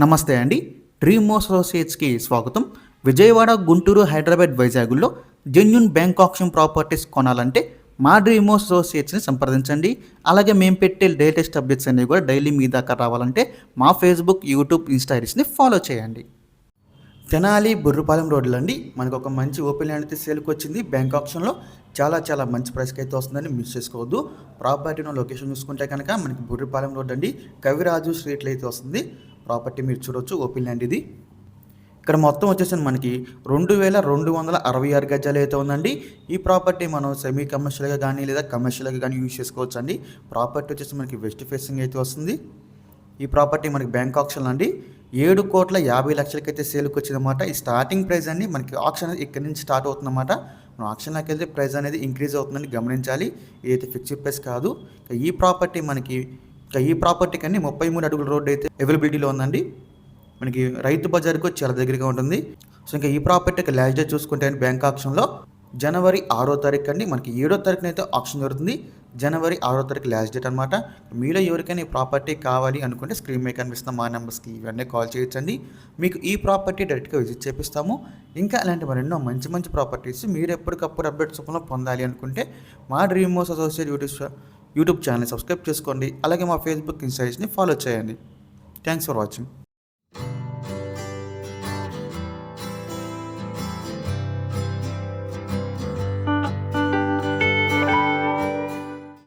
నమస్తే అండి. డ్రీమ్ అసోసియేట్స్కి స్వాగతం. విజయవాడ గుంటూరు హైదరాబాద్ వైజాగ్లో జెన్యున్ బ్యాంక్ ఆప్షన్ ప్రాపర్టీస్ కొనాలంటే మా డ్రీమ్ అసోసియేట్స్ని సంప్రదించండి. అలాగే మేము పెట్టే లేటెస్ట్ అప్డేట్స్ అనేవి కూడా డైలీ మీ దాకా రావాలంటే మా ఫేస్బుక్ యూట్యూబ్ ఇన్స్టాగ్రామ్స్ని ఫాలో చేయండి. తెనాలి బుర్రపాలెం రోడ్లు అండి మనకు ఒక మంచి ఓపెన్ ల్యాండ్ అయితే సేల్కి వచ్చింది. బ్యాంక్ ఆప్షన్లో చాలా చాలా మంచి ప్రైస్కి అయితే వస్తుందని మిస్ చేసుకోవద్దు. ప్రాపర్టీ లొకేషన్ చూసుకుంటే కనుక మనకి బుర్రపాలెం రోడ్ అండి. కవిరాజు స్ట్రీట్లో అయితే వస్తుంది. ప్రాపర్టీ మీరు చూడొచ్చు ఓపెన్ ల్యాండ్ ఇది. ఇక్కడ మొత్తం వచ్చేసి మనకి రెండు వేల రెండు వందల అరవై ఆరు గజాలు అయితే ఉందండి. ఈ ప్రాపర్టీ మనం సెమీ కమర్షియల్గా కానీ లేదా కమర్షియల్గా కానీ యూజ్ చేసుకోవచ్చు అండి ప్రాపర్టీ వచ్చేసి మనకి వెస్ట్ ఫేసింగ్ అయితే వస్తుంది. ఈ ప్రాపర్టీ మనకి బ్యాంక్ ఆప్షన్ అండి. ఏడు కోట్ల యాభై లక్షలకైతే సేల్కి వచ్చిందన్నమాట. ఈ స్టార్టింగ్ ప్రైస్ అండి. మనకి ఆప్షన్ ఇక్కడ నుంచి స్టార్ట్ అవుతుందన్నమాట. మనం ఆప్షన్లోకి వెళ్తే ప్రైస్ అనేది ఇంక్రీజ్ అవుతుందని గమనించాలి. ఇదైతే ఫిక్స్డ్ ప్రైస్ కాదు ఈ ప్రాపర్టీ మనకి ఈ ప్రాపర్టీకి అన్ని ముప్పై మూడు అడుగుల రోడ్డు అయితే అవైలబిలిటీలో ఉందండి. మనకి రైతు బజార్కు చాలా దగ్గరగా ఉంటుంది. సో ఇంకా ఈ ప్రాపర్టీకి లాస్ట్ డే చూసుకుంటే బ్యాంక్ ఆప్షన్లో జనవరి ఆరో తారీఖు అండి. మనకి ఏడో తారీఖున అయితే ఆప్షన్ జరుగుతుంది. జనవరి ఆరో తారీఖు లాస్ట్ డేట్ అనమాట మీలో ఎవరికైనా ఈ ప్రాపర్టీ కావాలి అనుకుంటే స్క్రీన్ మీద కనిపిస్తున్న మా నెంబర్స్కి ఇవన్నీ కాల్ చేయొచ్చండి. మీకు ఈ ప్రాపర్టీ డైరెక్ట్గా విజిట్ చేపిస్తాము. ఇంకా అలాంటి మరెన్నో మంచి మంచి ప్రాపర్టీస్ మీరు ఎప్పటికప్పుడు అప్డేట్స్ రూపంలో పొందాలి అనుకుంటే మా dream moss associate YouTube YouTube channel subscribe చేసుకోండి. అలాగే మా ఫేస్బుక్ ఇన్స్టాగ్రామ్ని ఫాలో చేయండి. Thanks for watching.